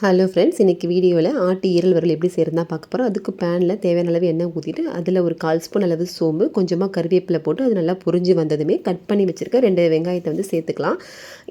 Hello friends இன்றைக்கி வீடியோவில் ஆட்டு ஈரல் வரல் எப்படி செய்கிறதா பார்க்க போகிறோம் அதுக்கு பேனில் தேவையான அளவு எண்ணெய் ஊற்றிட்டு அதில் ஒரு கால் ஸ்பூன் அளவு சோம்பு கொஞ்சமாக கருவேப்பிலை போட்டு அது நல்லா புரிஞ்சு வந்ததுமே கட் பண்ணி வச்சுருக்க ரெண்டு வெங்காயத்தை வந்து சேர்த்துக்கலாம்.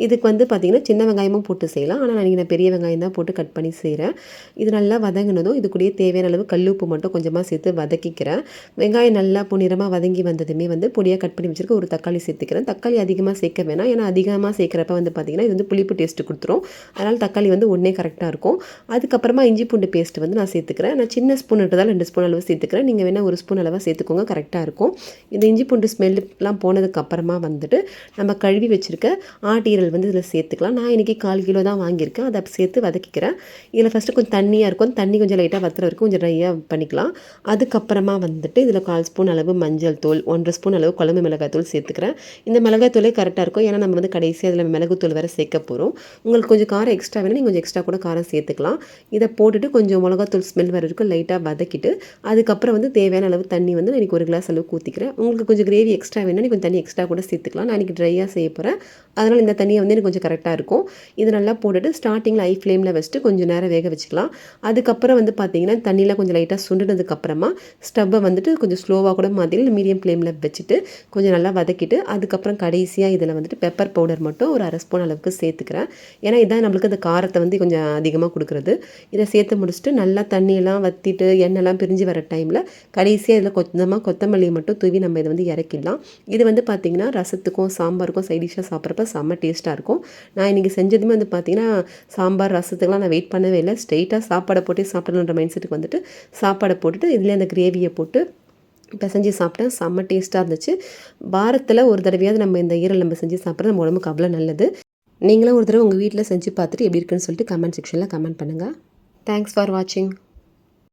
இதுக்கு வந்து பார்த்திங்கன்னா சின்ன வெங்காயமும் போட்டு செய்யலாம். ஆனால் நான் நான் பெரிய வெங்காயம் தான் போட்டு கட் பண்ணி செய்கிறேன் இது நல்லா வதங்கினதும் இது கூடயே தேவையான அளவு கல்லுப்பு மட்டும் கொஞ்சமாக சேர்த்து வதக்கிக்கிறேன். வெங்காயம் நல்லா பொன்னிறமாக வதங்கி வந்ததுமே வந்து பொடியாக கட் பண்ணி வச்சுருக்க ஒரு தக்காளி சேர்த்துக்கிறேன். தக்காளி அதிகமாக சேர்க்க வேணாம். ஏன்னா அதிகமாக சேர்க்குறப்ப வந்து பார்த்திங்கன்னா இது வந்து புளிப்பு டேஸ்ட்டு கொடுத்துரும். அதனால் தக்காளி வந்து ஒன்றே கரெக்டாக இருக்கும் இருக்கும். அதுக்கப்புறமா இஞ்சி பூண்டு பேஸ்ட் வந்து நான் சேர்த்துக்கிறேன். நான் சின்ன ஸ்பூன் எடுத்ததால் ரெண்டு ஸ்பூன் அளவு சேர்த்துக்கிறேன். நீங்கள் வேணால் ஒரு ஸ்பூன் அளவாக சேர்த்துக்கோங்க. கரெக்டாக இருக்கும். இந்த இஞ்சி பூண்டு ஸ்மெல்லாம் போனதுக்கப்புறமா வந்துட்டு நம்ம கழுவி வச்சுருக்க ஆட்டீரல் வந்து இதில் சேர்த்துக்கலாம். நான் இன்றைக்கி கால் கிலோ தான் வாங்கியிருக்கேன். அதை சேர்த்து வதக்கிக்கிறேன். இதில் ஃபஸ்ட்டு கொஞ்சம் தண்ணியாக இருக்கும். தண்ணி கொஞ்சம் லைட்டாக வத்துற வரைக்கும் கொஞ்சம் ட்ரையாக பண்ணிக்கலாம். அதுக்கப்புறமா வந்துட்டு இதில் கால் ஸ்பூன் அளவு மஞ்சள் தூள் ஒன்றரை ஸ்பூன் அளவு குழம்பு மிளகாய் தூள் சேர்த்துக்கிறேன். இந்த மிளகாய் தூளே கரெக்டாக இருக்கும். ஏன்னா நம்ம வந்து கடைசியாக அதில் மிளகுத்தூள் தூள் வேறு சேர்க்க போகிறோம் உங்களுக்கு கொஞ்சம் காரம் எக்ஸ்ட்ரா வேணும் நீங்கள் கொஞ்சம் எக்ஸ்ட்ரா கூட காரம் சேர்த்துக்கலாம். இதை போட்டுட்டு கொஞ்சம் மிளகாத்தூள் ஸ்மெல் வர வரைக்கும் லைட்டாக வதக்கிட்டு அதுக்கப்புறம் வந்து தேவையான அளவு தண்ணி வந்து நான் ஒரு கிளாஸ் அளவு ஊற்றிக்கிறேன் உங்களுக்கு கொஞ்சம் கிரேவி எக்ஸ்ட்ரா வேணும்னா நீங்கள் கொஞ்சம் தண்ணி எக்ஸ்ட்ரா கூட சேர்த்துக்கலாம். நான் இன்றைக்கி ட்ரையாக செய்ய போகிறேன் அதனால் இந்த தண்ணியை வந்து எனக்கு கொஞ்சம் கரெக்டாக இருக்கும். இது நல்லா போட்டுட்டு ஸ்டார்டிங்கில் ஐ ஃப்ளேமில் வச்சுட்டு கொஞ்சம் நேரம் வேக வச்சுக்கலாம். அதுக்கப்புறம் வந்து பார்த்திங்கன்னா தண்ணியில் கொஞ்சம் லைட்டாக சுண்டுனதுக்கப்புறமா ஸ்டவ்வை வந்துட்டு கொஞ்சம் ஸ்லோவாக கூட மாதிரி மீடியம் ஃப்ளேமில் வச்சுட்டு கொஞ்சம் நல்லா வதக்கிட்டு அதுக்கப்புறம் கடைசியாக இதில் வந்துட்டு பெப்பர் பவுடர் மட்டும் ஒரு அரை ஸ்பூன் அளவுக்கு சேர்த்துக்கிறேன். ஏன்னா இதான் நம்மளுக்கு அந்த காரத்தை வந்து கொஞ்சம் அதிகமாக அதிகமாக கொடுக்குறது. இதை சேர்த்து முடிச்சுட்டு நல்லா தண்ணியெல்லாம் வற்றிட்டு எண்ணெய்லாம் பிரிஞ்சு வர டைமில் கடைசியாக இதில் கொஞ்சமாக கொத்தமல்லியை மட்டும் தூவி நம்ம இதை வந்து இறக்கிடலாம். இது வந்து பார்த்திங்கன்னா ரசத்துக்கும் சாம்பாருக்கும் சைடிஷாக சாப்பிட்றப்ப செம்ம டேஸ்ட்டாக இருக்கும். நான் இன்றைக்கி செஞ்சதுமே வந்து பார்த்திங்கன்னா சாம்பார் ரசத்துக்கெலாம் நான் வெயிட் பண்ணவே இல்லை. ஸ்ட்ரெயிட்டாக சாப்பாடை போட்டு சாப்பிடணுன்ற மைண்ட் செட்டுக்கு வந்துட்டு சாப்பாடை போட்டுட்டு இதில் அந்த கிரேவியை போட்டு பிசைஞ்சு சாப்பிட்டேன். செம்ம டேஸ்ட்டாக இருந்துச்சு. வாரத்தில் ஒரு தடவையாவது நம்ம இந்த ஈரல் நம்ம செஞ்சு சாப்பிட்றது நம்ம உடம்புக்கு அவ்வளோ நல்லது. நீங்களும் ஒரு தடவை உங்கள் வீட்டில் செஞ்சு பார்த்துட்டு எப்படி இருக்குன்னு சொல்லிட்டு கமெண்ட் செக்ஷனில் கமெண்ட் பண்ணுங்கள் தேங்க்ஸ் ஃபார் வாட்சிங்